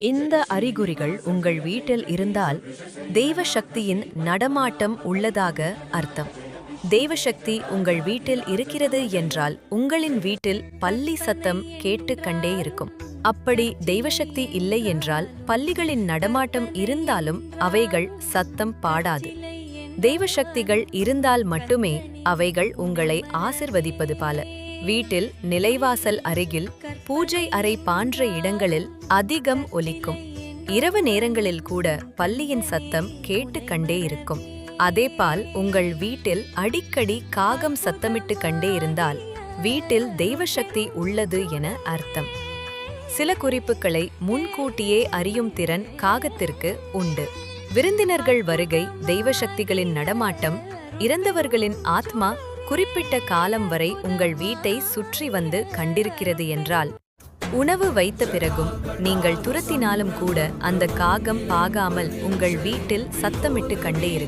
இந்த அறிகுறிகள் உங்கள் வீட்டில் இருந்தால் தெய்வ சக்தியின் நடமாட்டம் உள்ளதாக அர்த்தம். தெய்வ சக்தி உங்கள் வீட்டில் இருக்கிறது என்றால் உங்களின் வீட்டில் பள்ளி சத்தம் கேட்டு கண்டே இருக்கும். அப்படி தெய்வசக்தி இல்லை என்றால் பள்ளிகளின் நடமாட்டம் இருந்தாலும் அவைகள் சத்தம் பாடாது. தெய்வ சக்திகள் இருந்தால் மட்டுமே அவைகள் உங்களை ஆசிர்வதிப்பது பால. வீட்டில் நிலைவாசல் அருகில் பூஜை அறை பான்ற இடங்களில் அதிகம் ஒலிக்கும். இரவு நேரங்களில் கூட பள்ளியின் சத்தம் கேட்டு கண்டே இருக்கும். அதேபால் உங்கள் வீட்டில் அடிக்கடி காகம் சத்தமிட்டு கண்டே இருந்தால் வீட்டில் தெய்வசக்தி உள்ளது என அர்த்தம். சில குறிப்புகளை முன்கூட்டியே அறியும் திறன் காகத்திற்கு உண்டு. விருந்தினர்கள் வருகை தெய்வ சக்திகளின் நடமாட்டம் இறந்தவர்களின் ஆத்மா குறிப்பிட்ட காலம் வரை உங்கள் வீட்டை சுற்றி வந்து கண்டிருக்கிறது என்றால் உணவு வைத்த பிறகும் நீங்கள் துரத்தினாலும் கூட அந்த காகம் பாகாமல் உங்கள் வீட்டில் சத்தமிட்டு கண்டே இருக்கும்